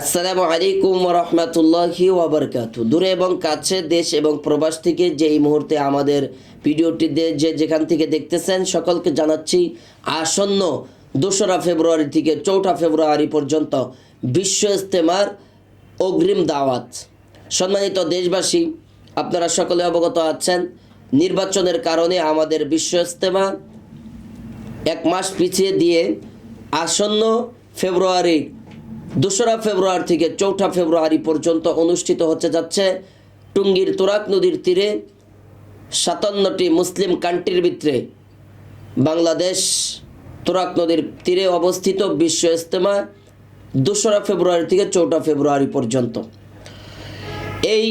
আসসালামু আলাইকুম রহমতুল্লাহি ওবরকাতু দূরে এবং কাছে দেশ এবং প্রবাস থেকে যে এই মুহূর্তে আমাদের ভিডিওটি যে যেখান থেকে দেখতেছেন সকলকে জানাচ্ছি আসন্ন দোসরা ফেব্রুয়ারি থেকে চৌঠা ফেব্রুয়ারি পর্যন্ত বিশ্ব ইস্তেমার অগ্রিম দাওয়াত। সম্মানিত দেশবাসী, আপনারা সকলে অবগত আছেন, নির্বাচনের কারণে আমাদের বিশ্ব ইস্তেমা এক মাস পিছিয়ে দিয়ে আসন্ন ফেব্রুয়ারি দোসরা ফেব্রুয়ারি থেকে চৌঠা ফেব্রুয়ারি পর্যন্ত অনুষ্ঠিত হচ্ছে যাচ্ছে টুঙ্গির তুরাক নদীর তীরে সাতান্নটি মুসলিম কান্ট্রির ভিতরে। বাংলাদেশ তুরাক নদীর তীরে অবস্থিত বিশ্ব ইস্তেমা দোসরা ফেব্রুয়ারি থেকে চৌঠা ফেব্রুয়ারি পর্যন্ত। এই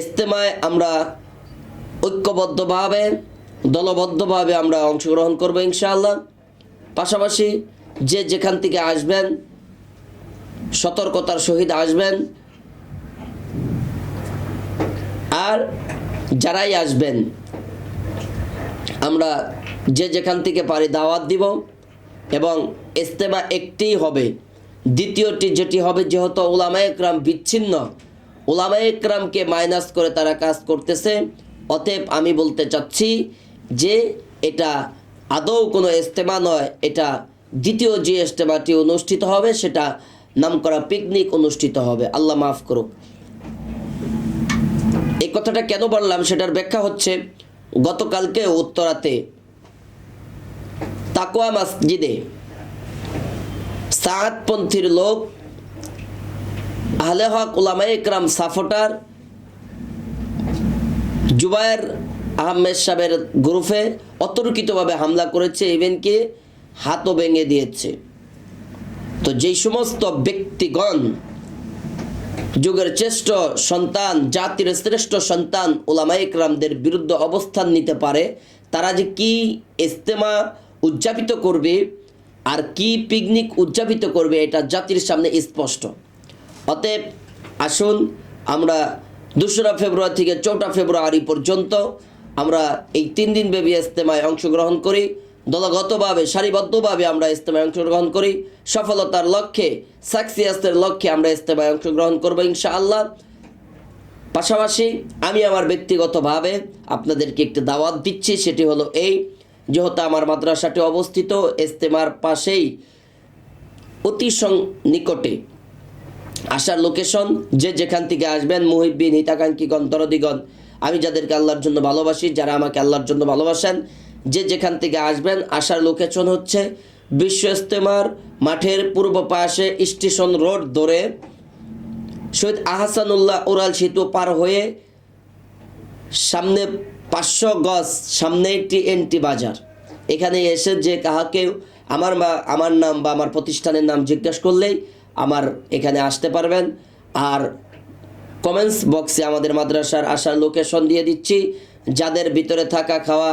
ইস্তেমায় আমরা ঐক্যবদ্ধভাবে, দলবদ্ধভাবে আমরা অংশগ্রহণ করব ইনশাআল্লাহ। পাশাপাশি যে যেখান থেকে আসবেন সতর্কতার সহিত আসবেন। আর যারাই আসবেন, আমরা যে যেখান থেকে পারি দাওয়াত দিব এবং ইস্তেমা একটিই হবে। দ্বিতীয়টি যেটি হবে যেহেতু ওলামা একরাম বিচ্ছিন্ন। ওলামা একরামকে মাইনাস করে তারা কাজ করতেছে। অতএব আমি বলতে চাচ্ছি যে এটা আদৌ কোনো ইস্তেমা নয়, এটা দ্বিতীয় যে ইস্তেমাটি অনুষ্ঠিত হবে সেটা নামকরা পিকনিক অনুষ্ঠিত হবে। আল্লাহ মাফ করুক। এই কথাটা কেন বললাম সেটার ব্যাখ্যা হচ্ছে, গতকালকে উত্তরাতে তাকোয়া মসজিদে সাতপন্থীর লোক, আহলে হক উলামা ইকরাম সাফটার, জুবায়ের আহমেদ সাহেবের গ্রুপে অতর্কিতভাবে হামলা করেছে ইভেন ইভেনকে হাতও ভেঙে দিয়েছে। তো যেই সমস্ত ব্যক্তিগণ যুগের শ্রেষ্ঠ সন্তান, জাতির শ্রেষ্ঠ সন্তান ওলামা ইকরামদের বিরুদ্ধে অবস্থান নিতে পারে, তারা যে কি ইস্তেমা উদযাপিত করবে আর কি পিকনিক উদযাপিত করবে, এটা জাতির সামনে স্পষ্ট। অতএব আসুন, আমরা দোসরা ফেব্রুয়ারি থেকে চৌঠা ফেব্রুয়ারি পর্যন্ত আমরা এই তিন দিন ব্যাপী ইস্তেমায় অংশগ্রহণ করি। দলগতভাবে, সারিবদ্ধভাবে আমরা ইস্তেমায় অংশগ্রহণ করি। সফলতার লক্ষ্যে সাকসিয়াসের লক্ষ্যে আমরা ইস্তেমায় অংশগ্রহণ করব ইনশাআল্লাহ। পাশাপাশি আমি আমার ব্যক্তিগতভাবে আপনাদেরকে একটি দাওয়াত দিচ্ছি, সেটি হলো এই, যেহেতু আমার মাদ্রাসাটি অবস্থিত ইস্তেমার পাশেই অতি নিকটে আসার লোকেশন যে যেখান থেকে আসবেন মুহিব্বিন হিতাকাঙ্ক্ষীগণ দরদিগণ আমি যাদেরকে আল্লাহর জন্য ভালোবাসি, যারা আমাকে আল্লাহর জন্য ভালোবাসেন যে যেখান থেকে আসবেন, আসার লোকেশন হচ্ছে বিশ্ব ইস্তেমার মাঠের পূর্ব পাশে স্টেশন রোড ধরে শহীদ আহসানুল্লাহ ওরাল সেতু পার হয়ে সামনে পাঁচশো গজ সামনে একটি এনটি বাজার। এখানে এসে যে কাহাকে আমার মা, আমার নাম বা আমার প্রতিষ্ঠানের নাম জিজ্ঞেস করলেই আমার এখানে আসতে পারবেন। আর কমেন্টস বক্সে আমাদের মাদ্রাসার আসার লোকেশন দিয়ে দিচ্ছি। যাদের ভিতরে থাকা খাওয়া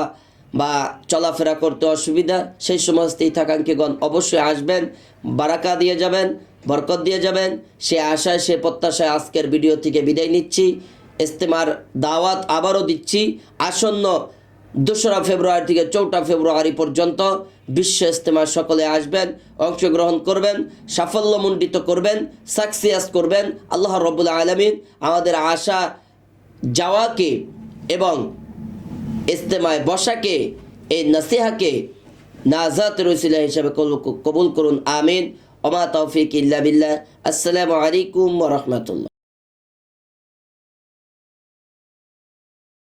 বা চলাফেরা করতে অসুবিধা, সেই সমস্ত ইথাকাঙ্ক্ষীগণ অবশ্যই আসবেন, বারাকা দিয়ে যাবেন, বরকত দিয়ে যাবেন। সে আশায়, সে প্রত্যাশায় আজকের ভিডিও থেকে বিদায় নিচ্ছি। ইস্তেমার দাওয়াত আবারও দিচ্ছি। আসন্ন দোসরা ফেব্রুয়ারি থেকে চৌঠা ফেব্রুয়ারি পর্যন্ত বিশ্ব ইস্তেমার সকলে আসবেন, অংশগ্রহণ করবেন সাফল্যমণ্ডিত করবেন সাকসিয়াস করবেন। আল্লাহ রবুল আলমিন আমাদের আশা, যাওয়াকে এবং ইস্তেমায় বসাকে, এই নাসিহাকে নাজাত রসিলা হিসাবে কবুল করুন, আমিন। ওমা তৌফিক ইল্লা বিল্লাহ। আসসালামু আলাইকুম রহমতুল্লাহ।